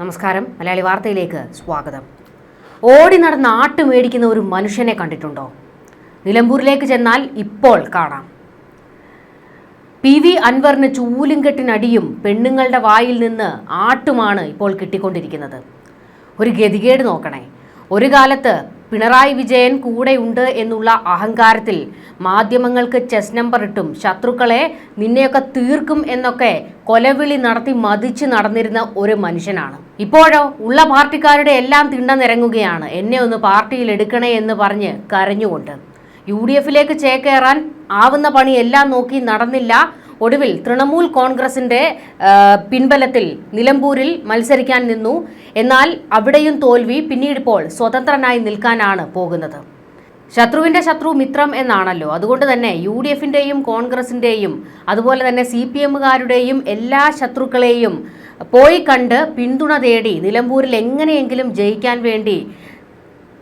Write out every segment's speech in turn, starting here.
നമസ്കാരം. മലയാളി വാർത്തയിലേക്ക് സ്വാഗതം. ഓടി നടന്ന് ആട്ട് മേടിക്കുന്ന ഒരു മനുഷ്യനെ കണ്ടിട്ടുണ്ടോ? നിലമ്പൂരിലേക്ക് ചെന്നാൽ ഇപ്പോൾ കാണാം. പി വി അൻവറിന് ചൂലും കെട്ടിനടിയും പെണ്ണുങ്ങളുടെ വായിൽ നിന്ന് ആട്ടുമാണ് ഇപ്പോൾ കിട്ടിക്കൊണ്ടിരിക്കുന്നത്. ഒരു ഗതികേട് നോക്കണേ. ഒരു കാലത്ത് പിണറായി വിജയൻ കൂടെയുണ്ട് എന്നുള്ള അഹങ്കാരത്തിൽ മാധ്യമങ്ങൾക്ക് ചെസ് നമ്പർ ഇട്ടും ശത്രുക്കളെ നിന്നെയൊക്കെ തീർക്കും എന്നൊക്കെ കൊലവിളി നടത്തി മതിച്ച് നടന്നിരുന്ന ഒരു മനുഷ്യനാണ്. ഇപ്പോഴോ ഉള്ള പാർട്ടിക്കാരുടെ എല്ലാം തിണ്ടനിറങ്ങുകയാണ് എന്നെ ഒന്ന് പാർട്ടിയിൽ എടുക്കണേ എന്ന് പറഞ്ഞ് കരഞ്ഞുകൊണ്ട്. യു ഡി എഫിലേക്ക് ചേക്കേറാൻ ആവുന്ന പണി എല്ലാം നോക്കി നടന്നില്ല. ഒടുവിൽ തൃണമൂൽ കോൺഗ്രസിന്റെ പിൻബലത്തിൽ നിലമ്പൂരിൽ മത്സരിക്കാൻ നിന്നു. എന്നാൽ അവിടെയും തോൽവി പിന്നീടിപ്പോൾ സ്വതന്ത്രനായി നിൽക്കാനാണ് പോകുന്നത്. ശത്രുവിന്റെ ശത്രു മിത്രം എന്നാണല്ലോ. അതുകൊണ്ട് തന്നെ യു ഡി എഫിന്റെയും കോൺഗ്രസിന്റെയും അതുപോലെ തന്നെ സി പി എമ്മുകാരുടെയും എല്ലാ ശത്രുക്കളെയും പോയി കണ്ട് പിന്തുണ തേടി നിലമ്പൂരിൽ എങ്ങനെയെങ്കിലും ജയിക്കാൻ വേണ്ടി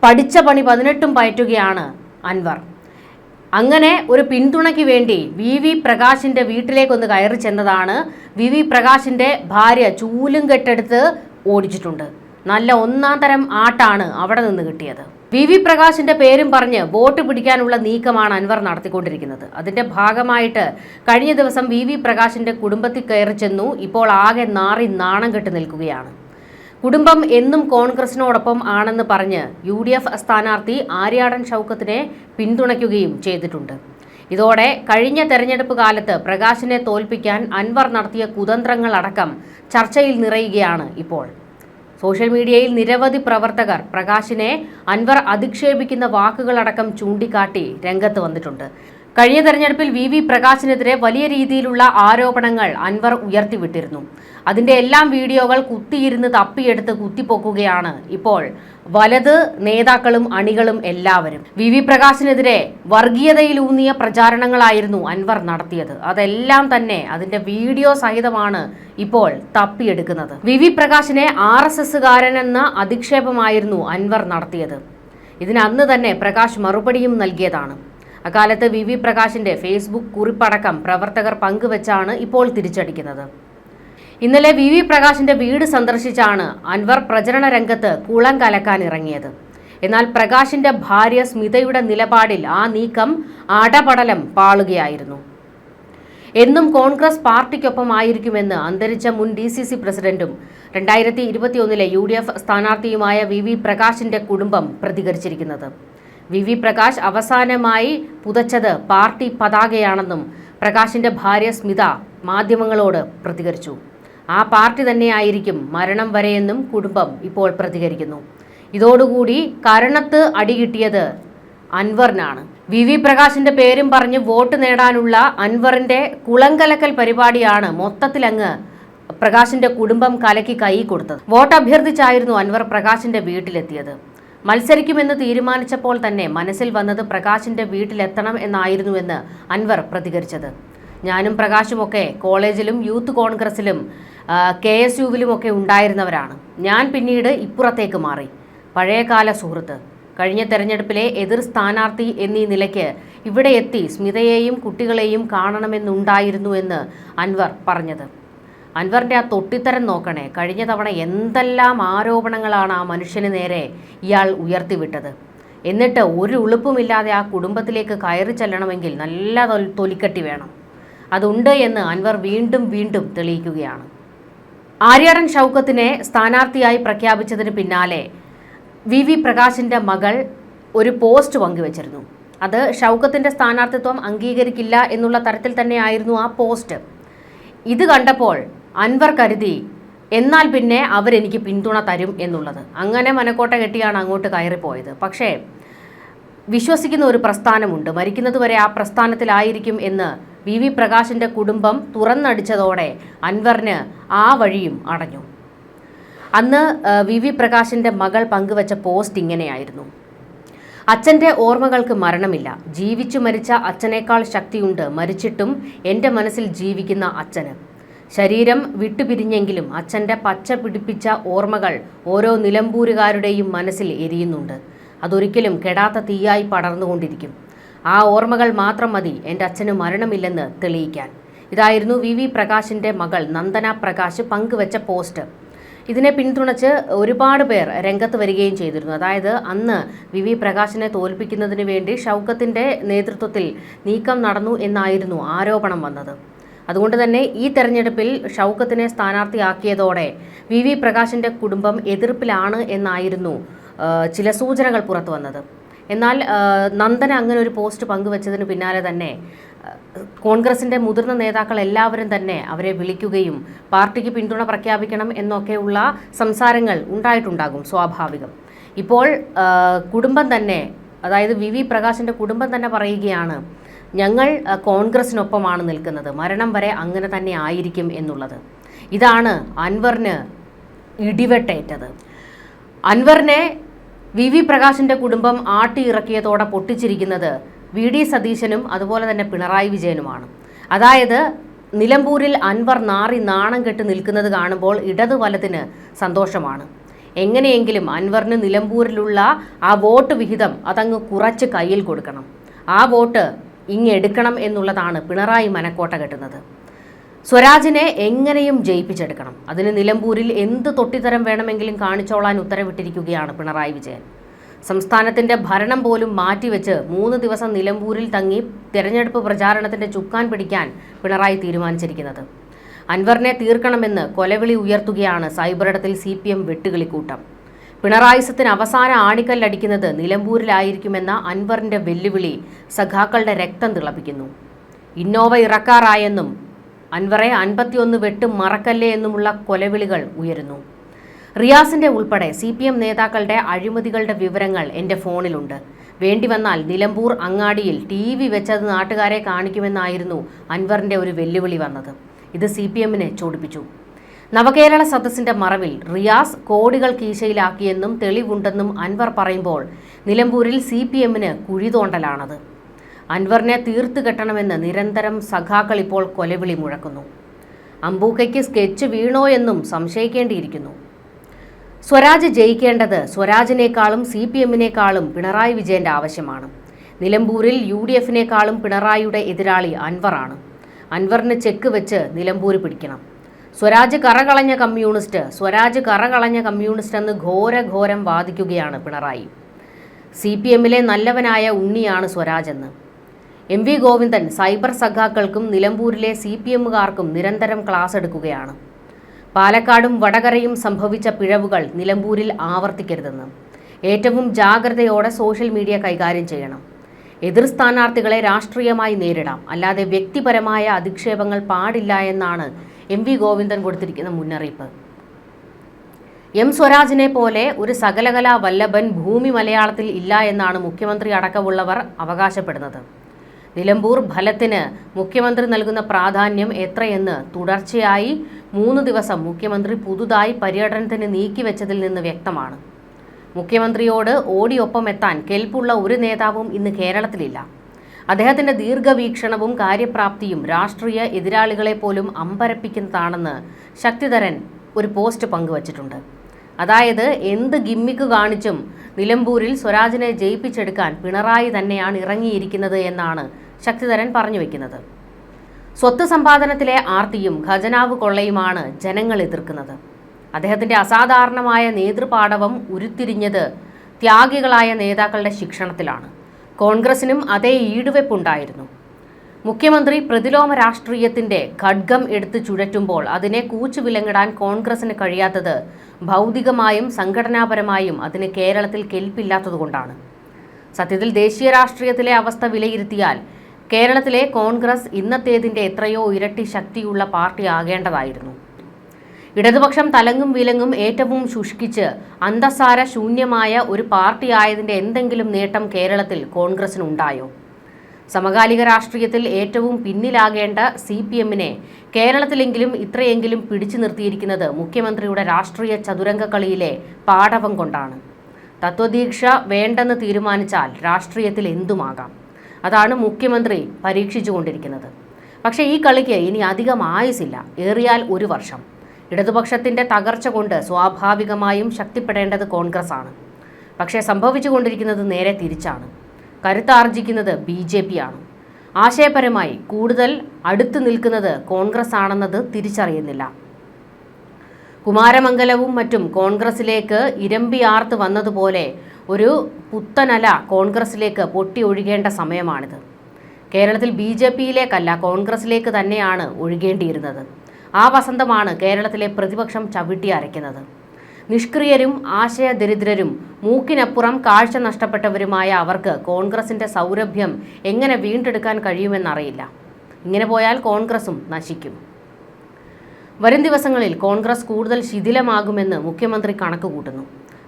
പഠിച്ച പണി പതിനെട്ടും പയറ്റുകയാണ് അൻവർ. അങ്ങനെ ഒരു പിന്തുണയ്ക്ക് വേണ്ടി വി വി പ്രകാശിന്റെ വീട്ടിലേക്കൊന്ന് കയറി ചെന്നതാണ് വി വി പ്രകാശിന്റെ ഭാര്യ ചൂലും കെട്ടെടുത്ത് ഓടിച്ചിട്ടുണ്ട്. നല്ല ഒന്നാം തരം ആട്ടാണ് അവിടെ നിന്ന് കിട്ടിയത്. വി വി പ്രകാശിന്റെ പേരും പറഞ്ഞ് വോട്ട് പിടിക്കാനുള്ള നീക്കമാണ് അൻവർ നടത്തിക്കൊണ്ടിരിക്കുന്നത്. അതിന്റെ ഭാഗമായിട്ട് കഴിഞ്ഞ ദിവസം വി വി പ്രകാശിന്റെ കുടുംബത്തിൽ കയറി ചെന്നു. ഇപ്പോൾ ആകെ നാറി നാണം കെട്ട് നിൽക്കുകയാണ്. കുടുംബം എന്നും കോൺഗ്രസിനോടൊപ്പം ആണെന്ന് പറഞ്ഞ് യു ഡി എഫ് സ്ഥാനാർത്ഥി ആര്യാടൻ ഷൗക്കത്തിനെ പിന്തുണയ്ക്കുകയും ചെയ്തിട്ടുണ്ട്. ഇതോടെ കഴിഞ്ഞ തെരഞ്ഞെടുപ്പ് കാലത്ത് പ്രകാശിനെ തോൽപ്പിക്കാൻ അൻവർ നടത്തിയ കുതന്ത്രങ്ങളടക്കം ചർച്ചയിൽ നിറയുകയാണ് ഇപ്പോൾ. സോഷ്യൽ മീഡിയയിൽ നിരവധി പ്രവർത്തകർ പ്രകാശിനെ അൻവർ അധിക്ഷേപിക്കുന്ന വാക്കുകളടക്കം ചൂണ്ടിക്കാട്ടി രംഗത്ത് വന്നിട്ടുണ്ട്. കഴിഞ്ഞ തെരഞ്ഞെടുപ്പിൽ വി വി പ്രകാശിനെതിരെ വലിയ രീതിയിലുള്ള ആരോപണങ്ങൾ അൻവർ ഉയർത്തിവിട്ടിരുന്നു. അതിന്റെ എല്ലാം വീഡിയോകൾ കുത്തിയിരുന്ന് തപ്പിയെടുത്ത് കുത്തിപ്പൊക്കുകയാണ് ഇപ്പോൾ വലത് നേതാക്കളും അണികളും എല്ലാവരും. വി വി പ്രകാശിനെതിരെ വർഗീയതയിലൂന്നിയ പ്രചാരണങ്ങളായിരുന്നു അൻവർ നടത്തിയത്. അതെല്ലാം തന്നെ അതിന്റെ വീഡിയോ സഹിതമാണ് ഇപ്പോൾ തപ്പിയെടുക്കുന്നത്. വി വി പ്രകാശിനെ ആർ എസ് എസ്സുകാരനെന്ന അധിക്ഷേപമായിരുന്നു അൻവർ നടത്തിയത്. ഇതിന് അന്ന് തന്നെ പ്രകാശ് മറുപടിയും നൽകിയതാണ്. അക്കാലത്ത് വി വി പ്രകാശിന്റെ ഫേസ്ബുക്ക് കുറിപ്പടക്കം പ്രവർത്തകർ പങ്കുവച്ചാണ് ഇപ്പോൾ തിരിച്ചടിക്കുന്നത്. ഇന്നലെ വി വി പ്രകാശിന്റെ വീട് സന്ദർശിച്ചാണ് അൻവർ പ്രചരണ രംഗത്ത് കുളം കലക്കാൻ ഇറങ്ങിയത്. എന്നാൽ പ്രകാശിന്റെ ഭാര്യ സ്മിതയുടെ നിലപാടിൽ ആ നീക്കം അടപടലം പാളുകയായിരുന്നു. എന്നും കോൺഗ്രസ് പാർട്ടിക്കൊപ്പമായിരിക്കുമെന്ന് അന്തരിച്ച മുൻ ഡി സി സി പ്രസിഡന്റും രണ്ടായിരത്തി ഇരുപത്തിയൊന്നിലെ യു ഡി എഫ് സ്ഥാനാർത്ഥിയുമായ വി വി പ്രകാശിന്റെ കുടുംബം പ്രതികരിച്ചിരിക്കുന്നത്. വി വി പ്രകാശ് അവസാനമായി പുതച്ചത് പാർട്ടി പതാകയാണെന്നും പ്രകാശിന്റെ ഭാര്യ സ്മിത മാധ്യമങ്ങളോട് പ്രതികരിച്ചു. ആ പാർട്ടി തന്നെയായിരിക്കും മരണം വരെയെന്നും കുടുംബം ഇപ്പോൾ പ്രതികരിക്കുന്നു. ഇതോടുകൂടി കരണത്ത് അടികിട്ടിയത് അൻവറിനാണ്. വി വി പ്രകാശിന്റെ പേരും പറഞ്ഞ് വോട്ട് നേടാനുള്ള അൻവറിന്റെ കുളങ്കലക്കൽ പരിപാടിയാണ് മൊത്തത്തിലങ്ങ് പ്രകാശിന്റെ കുടുംബം കലക്കി കൈ കൊടുത്തത്. വോട്ട് അഭ്യർത്ഥിച്ചായിരുന്നു അൻവർ പ്രകാശിന്റെ വീട്ടിലെത്തിയത്. മത്സരിക്കുമെന്ന് തീരുമാനിച്ചപ്പോൾ തന്നെ മനസ്സിൽ വന്നത് പ്രകാശിന്റെ വീട്ടിലെത്തണം എന്നായിരുന്നുവെന്ന് അൻവർ പ്രതികരിച്ചത്. ഞാനും പ്രകാശുമൊക്കെ കോളേജിലും യൂത്ത് കോൺഗ്രസിലും കെ എസ് യുവിലുമൊക്കെ ഉണ്ടായിരുന്നവരാണ്. ഞാൻ പിന്നീട് ഇപ്പുറത്തേക്ക് മാറി. പഴയകാല സുഹൃത്ത്. കഴിഞ്ഞ തെരഞ്ഞെടുപ്പിലെ എതിർ സ്ഥാനാർത്ഥി എന്നീ നിലയ്ക്ക് ഇവിടെ എത്തി സ്മിതയെയും കുട്ടികളെയും കാണണമെന്നുണ്ടായിരുന്നുവെന്ന് അൻവർ പറഞ്ഞത്. അൻവറിന്റെ ആ തൊട്ടിത്തരം നോക്കണേ. കഴിഞ്ഞ തവണ എന്തെല്ലാം ആരോപണങ്ങളാണ് ആ മനുഷ്യന് നേരെ ഇയാൾ ഉയർത്തിവിട്ടത്. എന്നിട്ട് ഒരു ഉളുപ്പുമില്ലാതെ ആ കുടുംബത്തിലേക്ക് കയറി ചെല്ലണമെങ്കിൽ നല്ല തൊലിക്കട്ടി വേണം. അതുണ്ട് എന്ന് അൻവർ വീണ്ടും വീണ്ടും തെളിയിക്കുകയാണ്. ആര്യാടൻ ഷൗക്കത്തിനെ സ്ഥാനാർത്ഥിയായി പ്രഖ്യാപിച്ചതിന് പിന്നാലെ വി വി പ്രകാശിന്റെ മകൾ ഒരു പോസ്റ്റ് പങ്കുവച്ചിരുന്നു. അത് ഷൗക്കത്തിന്റെ സ്ഥാനാർത്ഥിത്വം അംഗീകരിക്കില്ല എന്നുള്ള തരത്തിൽ തന്നെയായിരുന്നു ആ പോസ്റ്റ്. ഇത് കണ്ടപ്പോൾ അൻവർ കരുതി എന്നാൽ പിന്നെ അവരെനിക്ക് പിന്തുണ തരും എന്നുള്ളത്. അങ്ങനെ മനക്കോട്ട കെട്ടിയാണ് അങ്ങോട്ട് കയറിപ്പോയത്. പക്ഷേ വിശ്വസിക്കുന്ന ഒരു പ്രസ്ഥാനമുണ്ട്. മരിക്കുന്നതുവരെ ആ പ്രസ്ഥാനത്തിലായിരിക്കും എന്ന് വി. വി. പ്രകാശിന്റെ കുടുംബം തുറന്നടിച്ചതോടെ അൻവറിന് ആ വഴിയും അടഞ്ഞു. അന്ന് വി. വി. പ്രകാശിന്റെ മകൾ പങ്കുവച്ച പോസ്റ്റ് ഇങ്ങനെയായിരുന്നു. അച്ഛന്റെ ഓർമ്മകൾക്ക് മരണമില്ല. ജീവിച്ചു മരിച്ച അച്ഛനേക്കാൾ ശക്തിയുണ്ട്. മരിച്ചിട്ടും എന്റെ മനസ്സിൽ ജീവിക്കുന്ന അച്ഛന്. ശരീരം വിട്ടുപിരിഞ്ഞെങ്കിലും അച്ഛന്റെ പച്ച പിടിപ്പിച്ച ഓർമ്മകൾ ഓരോ നിലമ്പൂരുകാരുടെയും മനസ്സിൽ എരിയുന്നുണ്ട്. അതൊരിക്കലും കെടാത്ത തീയായി പടർന്നുകൊണ്ടിരിക്കും. ആ ഓർമ്മകൾ മാത്രം മതി എന്റെ അച്ഛന് മരണമില്ലെന്ന് തെളിയിക്കാൻ. ഇതായിരുന്നു വി വി പ്രകാശിന്റെ മകൾ നന്ദന പ്രകാശ് പങ്കുവച്ച പോസ്റ്റ് ഇതിനെ പിന്തുണച്ച് ഒരുപാട് പേർ രംഗത്ത് വരികയും ചെയ്തിരുന്നു. അതായത് അന്ന് വി വി പ്രകാശിനെ തോൽപ്പിക്കുന്നതിന് വേണ്ടി ഷൗക്കത്തിന്റെ നേതൃത്വത്തിൽ നീക്കം നടന്നു എന്നായിരുന്നു ആരോപണം വന്നത്. അതുകൊണ്ട് തന്നെ ഈ തെരഞ്ഞെടുപ്പിൽ ഷൗക്കത്തിനെ സ്ഥാനാർത്ഥിയാക്കിയതോടെ വി വി പ്രകാശിന്റെ കുടുംബം എതിർപ്പിലാണ് എന്നായിരുന്നു ചില സൂചനകൾ പുറത്തു വന്നത്. എന്നാൽ നന്ദന അങ്ങനെ ഒരു പോസ്റ്റ് പങ്കുവച്ചതിന് പിന്നാലെ തന്നെ കോൺഗ്രസിന്റെ മുതിർന്ന നേതാക്കൾ എല്ലാവരും തന്നെ അവരെ വിളിക്കുകയും പാർട്ടിക്ക് പിന്തുണ പ്രഖ്യാപിക്കണം എന്നൊക്കെയുള്ള സംസാരങ്ങൾ ഉണ്ടായിട്ടുണ്ടാകും സ്വാഭാവികം. ഇപ്പോൾ കുടുംബം തന്നെ അതായത് വി വി പ്രകാശിന്റെ കുടുംബം തന്നെ പറയുകയാണ് ഞങ്ങൾ കോൺഗ്രസിനൊപ്പമാണ് നിൽക്കുന്നത്. മരണം വരെ അങ്ങനെ തന്നെ ആയിരിക്കും എന്നുള്ളത്. ഇതാണ് അൻവറിന് ഇടിവെട്ടേറ്റത്. അൻവറിനെ വി വി പ്രകാശിന്റെ കുടുംബം ആട്ടിയിറക്കിയതോടെ പൊട്ടിച്ചിരിക്കുന്നത് വി ഡി സതീശനും അതുപോലെ തന്നെ പിണറായി വിജയനുമാണ്. അതായത് നിലമ്പൂരിൽ അൻവർ നാറി നാണം കെട്ട് നിൽക്കുന്നത് കാണുമ്പോൾ ഇടതു വലത്തിന് സന്തോഷമാണ്. എങ്ങനെയെങ്കിലും അൻവറിന് നിലമ്പൂരിലുള്ള ആ വോട്ട് വിഹിതം അതങ്ങ് കുറച്ച് കയ്യിൽ കൊടുക്കണം. ആ വോട്ട് ഇങ്ങെടുക്കണം എന്നുള്ളതാണ് പിണറായി മനക്കോട്ട കെട്ടുന്നത്. സ്വരാജിനെ എങ്ങനെയും ജയിപ്പിച്ചെടുക്കണം. അതിന് നിലമ്പൂരിൽ എന്ത് തൊട്ടിത്തരം വേണമെങ്കിലും കാണിച്ചോളാൻ ഉത്തരവിട്ടിരിക്കുകയാണ് പിണറായി വിജയൻ. സംസ്ഥാനത്തിന്റെ ഭരണം പോലും മാറ്റിവെച്ച് മൂന്ന് ദിവസം നിലമ്പൂരിൽ തങ്ങി തെരഞ്ഞെടുപ്പ് പ്രചാരണത്തിന്റെ ചുക്കാൻ പിടിക്കാൻ പിണറായി തീരുമാനിച്ചിരിക്കുന്നത്. അൻവറിനെ തീർക്കണമെന്ന് കൊലവിളി ഉയർത്തുകയാണ് സൈബറിടത്തിൽ സി പി എം വെട്ടുകിളിക്കൂട്ടം. പിണറായിസത്തിന് അവസാന ആണിക്കല്ലടിക്കുന്നത് നിലമ്പൂരിലായിരിക്കുമെന്ന അൻവറിന്റെ വെല്ലുവിളി സഖാക്കളുടെ രക്തം തിളപ്പിക്കുന്നു. ഇന്നോവ ഇറക്കാറായെന്നും അൻവറെ അൻപത്തിയൊന്ന് വെട്ടും മറക്കല്ലേ എന്നുമുള്ള കൊലവിളികൾ ഉയരുന്നു. റിയാസിന്റെ ഉൾപ്പെടെ സി പി എം നേതാക്കളുടെ അഴിമതികളുടെ വിവരങ്ങൾ എന്റെ ഫോണിലുണ്ട്. വേണ്ടി വന്നാൽ നിലമ്പൂർ അങ്ങാടിയിൽ ടി വി വെച്ചത് നാട്ടുകാരെ കാണിക്കുമെന്നായിരുന്നു അൻവറിന്റെ ഒരു വെല്ലുവിളി വന്നത്. ഇത് സി പി എമ്മിനെ ചോടിപ്പിച്ചു. നവകേരള സദസ്സിന്റെ മറവിൽ റിയാസ് കോടികൾ കീശയിലാക്കിയെന്നും തെളിവുണ്ടെന്നും അൻവർ പറയുമ്പോൾ നിലമ്പൂരിൽ സി പി എമ്മിന് കുഴിതോണ്ടലാണത്. അൻവറിനെ തീർത്തു കെട്ടണമെന്ന് നിരന്തരം സഖാക്കൾ ഇപ്പോൾ കൊലവിളി മുഴക്കുന്നു. അമ്പൂക്കയ്ക്ക് സ്കെച്ച് വീണോ എന്നും സംശയിക്കേണ്ടിയിരിക്കുന്നു. സ്വരാജ് ജയിക്കേണ്ടത് സ്വരാജിനേക്കാളും സി പി എമ്മിനേക്കാളും പിണറായി വിജയന്റെ ആവശ്യമാണ്. നിലമ്പൂരിൽ യു ഡി എഫിനേക്കാളും പിണറായിയുടെ എതിരാളി അൻവറാണ്. അൻവറിന് ചെക്ക് വെച്ച് നിലമ്പൂര് പിടിക്കണം. സ്വരാജ് കറകളഞ്ഞ കമ്മ്യൂണിസ്റ്റ്. സ്വരാജ് കറകളഞ്ഞ കമ്മ്യൂണിസ്റ്റ് എന്ന് ഘോരഘോരം വാദിക്കുകയാണ് പിണറായി. സി പി എമ്മിലെ നല്ലവനായ ഉണ്ണിയാണ് സ്വരാജ് എന്ന്. എം വി ഗോവിന്ദൻ സൈബർ സഖാക്കൾക്കും നിലമ്പൂരിലെ സി പി എമ്മുകാർക്കും നിരന്തരം ക്ലാസ് എടുക്കുകയാണ്. പാലക്കാടും വടകരയും സംഭവിച്ച പിഴവുകൾ നിലമ്പൂരിൽ ആവർത്തിക്കരുതെന്ന്. ഏറ്റവും ജാഗ്രതയോടെ സോഷ്യൽ മീഡിയ കൈകാര്യം ചെയ്യണം. എതിർ സ്ഥാനാർത്ഥികളെ രാഷ്ട്രീയമായി നേരിടാം. അല്ലാതെ വ്യക്തിപരമായ അധിക്ഷേപങ്ങൾ പാടില്ല എന്നാണ് എം വി ഗോവിന്ദൻ കൊടുത്തിരിക്കുന്ന മുന്നറിയിപ്പ്. എം സ്വരാജിനെ പോലെ ഒരു സകലകലാ വല്ലഭൻ ഭൂമി മലയാളത്തിൽ ഇല്ല എന്നാണ് മുഖ്യമന്ത്രി അടക്കമുള്ളവർ അവകാശപ്പെടുന്നത്. നിലമ്പൂർ ഫലത്തിന് മുഖ്യമന്ത്രി നൽകുന്ന പ്രാധാന്യം എത്രയെന്ന് തുടർച്ചയായി മൂന്ന് ദിവസം മുഖ്യമന്ത്രി പുതുതായി പര്യടനത്തിന് നീക്കിവെച്ചതിൽ നിന്ന് വ്യക്തമാണ്. മുഖ്യമന്ത്രിയോട് ഓടിയൊപ്പം എത്താൻ കെൽപ്പുള്ള ഒരു നേതാവും ഇന്ന് കേരളത്തിലില്ല. അദ്ദേഹത്തിന്റെ ദീർഘവീക്ഷണവും കാര്യപ്രാപ്തിയും രാഷ്ട്രീയ എതിരാളികളെ പോലും അമ്പരപ്പിക്കുന്നതാണെന്ന് ശക്തിധരൻ ഒരു പോസ്റ്റ് പങ്കുവച്ചിട്ടുണ്ട്. അതായത് എന്ത് ഗിമ്മിക്ക് കാണിച്ചും നിലമ്പൂരിൽ സ്വരാജിനെ ജയിപ്പിച്ചെടുക്കാൻ പിണറായി തന്നെയാണ് ഇറങ്ങിയിരിക്കുന്നത് എന്നാണ് ശക്തിധരൻ പറഞ്ഞു വെക്കുന്നത്. സ്വത്ത് സമ്പാദനത്തിലെ ആർത്തിയും ഖജനാവ് കൊള്ളയുമാണ് ജനങ്ങൾ എതിർക്കുന്നത്. അദ്ദേഹത്തിന്റെ അസാധാരണമായ നേതൃപാടവം ഉരുത്തിരിഞ്ഞത് ത്യാഗികളായ നേതാക്കളുടെ ശിക്ഷണത്തിലാണ്. കോൺഗ്രസിനും അതേ ഈടുവെപ്പുണ്ടായിരുന്നു. മുഖ്യമന്ത്രി പ്രതിലോമ രാഷ്ട്രീയത്തിന്റെ ഖഡ്ഗം എടുത്തു ചുഴറ്റുമ്പോൾ അതിനെ കൂച്ചു വിലങ്ങിടാൻ കോൺഗ്രസിന് കഴിയാത്തത് ഭൗതികമായും സംഘടനാപരമായും അതിന് കേരളത്തിൽ കെൽപ്പില്ലാത്തതുകൊണ്ടാണ്. സത്യത്തിൽ ദേശീയ രാഷ്ട്രീയത്തിലെ അവസ്ഥ വിലയിരുത്തിയാൽ കേരളത്തിലെ കോൺഗ്രസ് ഇന്നത്തേതിന്റെ എത്രയോ ഇരട്ടി ശക്തിയുള്ള പാർട്ടി ആകേണ്ടതായിരുന്നു. ഇടതുപക്ഷം തലങ്ങും വിലങ്ങും ഏറ്റവും ശുഷ്കിച്ച് അന്തസാര ശൂന്യമായ ഒരു പാർട്ടിയായതിന്റെ എന്തെങ്കിലും നേട്ടം കേരളത്തിൽ കോൺഗ്രസിനുണ്ടായോ? സമകാലിക രാഷ്ട്രീയത്തിൽ ഏറ്റവും പിന്നിലാകേണ്ട സി പി എമ്മിനെ കേരളത്തിലെങ്കിലും ഇത്രയെങ്കിലും പിടിച്ചു നിർത്തിയിരിക്കുന്നത് മുഖ്യമന്ത്രിയുടെ രാഷ്ട്രീയ ചതുരംഗക്കളിയിലെ പാടവം കൊണ്ടാണ്. തത്വദീക്ഷ വേണ്ടെന്ന് തീരുമാനിച്ചാൽ രാഷ്ട്രീയത്തിൽ എന്തുമാകാം? അതാണ് മുഖ്യമന്ത്രി പരീക്ഷിച്ചുകൊണ്ടിരിക്കുന്നത്. പക്ഷേ ഈ കളിക്ക് ഇനി അധികം ആയുസില്ല ഏറിയാൽ ഒരു വർഷം. ഇടതുപക്ഷത്തിന്റെ തകർച്ച കൊണ്ട് സ്വാഭാവികമായും ശക്തിപ്പെടേണ്ടത് കോൺഗ്രസ് ആണ് പക്ഷേ സംഭവിച്ചുകൊണ്ടിരിക്കുന്നത് നേരെ തിരിച്ചാണ്. കരുത്താർജിക്കുന്നത് ബി ജെ പി ആണ് ആശയപരമായി കൂടുതൽ അടുത്തു നിൽക്കുന്നത് കോൺഗ്രസ് ആണെന്നത് തിരിച്ചറിയുന്നില്ല. കുമാരമംഗലവും മറ്റും കോൺഗ്രസിലേക്ക് ഇരമ്പിയാർത്ത് വന്നതുപോലെ ഒരു പുത്തനല കോൺഗ്രസിലേക്ക് പൊട്ടി ഒഴുകേണ്ട സമയമാണിത്. കേരളത്തിൽ ബി ജെ പിയിലേക്കല്ല കോൺഗ്രസിലേക്ക് തന്നെയാണ് ഒഴുകേണ്ടിയിരുന്നത്. ആ വസന്തമാണ് കേരളത്തിലെ പ്രതിപക്ഷം ചവിട്ടി അരയ്ക്കുന്നത്. നിഷ്ക്രിയരും ആശയദരിദ്രരും മൂക്കിനപ്പുറം കാഴ്ച നഷ്ടപ്പെട്ടവരുമായ അവർക്ക് കോൺഗ്രസിന്റെ സൗരഭ്യം എങ്ങനെ വീണ്ടെടുക്കാൻ കഴിയുമെന്നറിയില്ല. ഇങ്ങനെ പോയാൽ കോൺഗ്രസും നശിക്കും. വരും ദിവസങ്ങളിൽ കോൺഗ്രസ് കൂടുതൽ ശിഥിലമാകുമെന്ന് മുഖ്യമന്ത്രി കണക്കുകൂട്ടുന്നു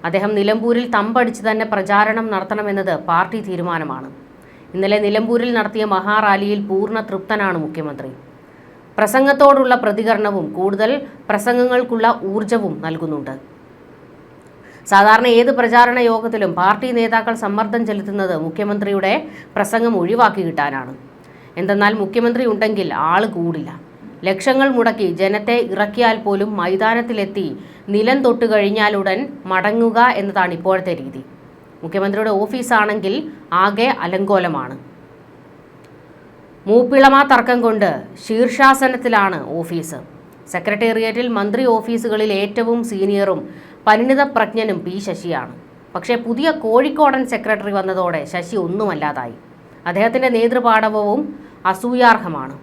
അദ്ദേഹം നിലമ്പൂരിൽ തമ്പടിച്ച് തന്നെ പ്രചാരണം നടത്തണമെന്നത് പാർട്ടി തീരുമാനമാണ്. ഇന്നലെ നിലമ്പൂരിൽ നടത്തിയ മഹാറാലിയിൽ പൂർണ തൃപ്തനാണ് മുഖ്യമന്ത്രി. പ്രസംഗത്തോടുള്ള പ്രതികരണവും കൂടുതൽ പ്രസംഗങ്ങൾക്കുള്ള ഊർജവും നൽകുന്നുണ്ട്. സാധാരണ ഏത് പ്രചാരണ യോഗത്തിലും പാർട്ടി നേതാക്കൾ സമ്മർദ്ദം ചെലുത്തുന്നത് മുഖ്യമന്ത്രിയുടെ പ്രസംഗം ഒഴിവാക്കി കിട്ടാനാണ്. എന്തെന്നാൽ മുഖ്യമന്ത്രി ഉണ്ടെങ്കിൽ ആൾ കൂടില്ല. ലക്ഷങ്ങൾ മുടക്കി ജനത്തെ ഇറക്കിയാൽ പോലും മൈതാനത്തിലെത്തി നിലം തൊട്ട് കഴിഞ്ഞാലുടൻ മടങ്ങുക എന്നതാണ് ഇപ്പോഴത്തെ രീതി. മുഖ്യമന്ത്രിയുടെ ഓഫീസാണെങ്കിൽ ആകെ അലങ്കോലമാണ്. മൂപ്പിളമ തർക്കം കൊണ്ട് ശീർഷാസനത്തിലാണ് ഓഫീസ്. സെക്രട്ടേറിയറ്റിൽ മന്ത്രി ഓഫീസുകളിൽ ഏറ്റവും സീനിയറും പരിണിത പ്രജ്ഞനും പി ശശിയാണ്. പക്ഷേ പുതിയ കോഴിക്കോടൻ സെക്രട്ടറി വന്നതോടെ ശശി ഒന്നുമല്ലാതായി. അദ്ദേഹത്തിന്റെ നേതൃപാടവവും അസൂയാർഹമാണ്.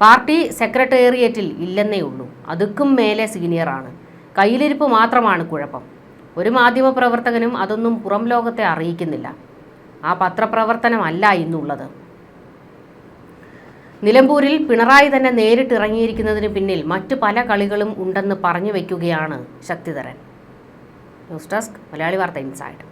പാർട്ടി സെക്രട്ടേറിയറ്റിൽ ഇല്ലെന്നേ ഉള്ളൂ. അതുക്കും മേലെ സീനിയറാണ്. കയ്യിലിരിപ്പ് മാത്രമാണ് കുഴപ്പം. ഒരു മാധ്യമപ്രവർത്തകനും അതൊന്നും പുറം ലോകത്തെ അറിയിക്കുന്നില്ല. ആ പത്രപ്രവർത്തനമല്ല ഇന്നുള്ളത്. നിലമ്പൂരിൽ പിണറായി തന്നെ നേരിട്ടിറങ്ങിയിരിക്കുന്നതിന് പിന്നിൽ മറ്റു പല കളികളും ഉണ്ടെന്ന് പറഞ്ഞു വയ്ക്കുകയാണ് ശക്തിധരൻ. ന്യൂസ് ഡെസ്ക് മലയാളി വാർത്ത ഇൻസൈഡ്.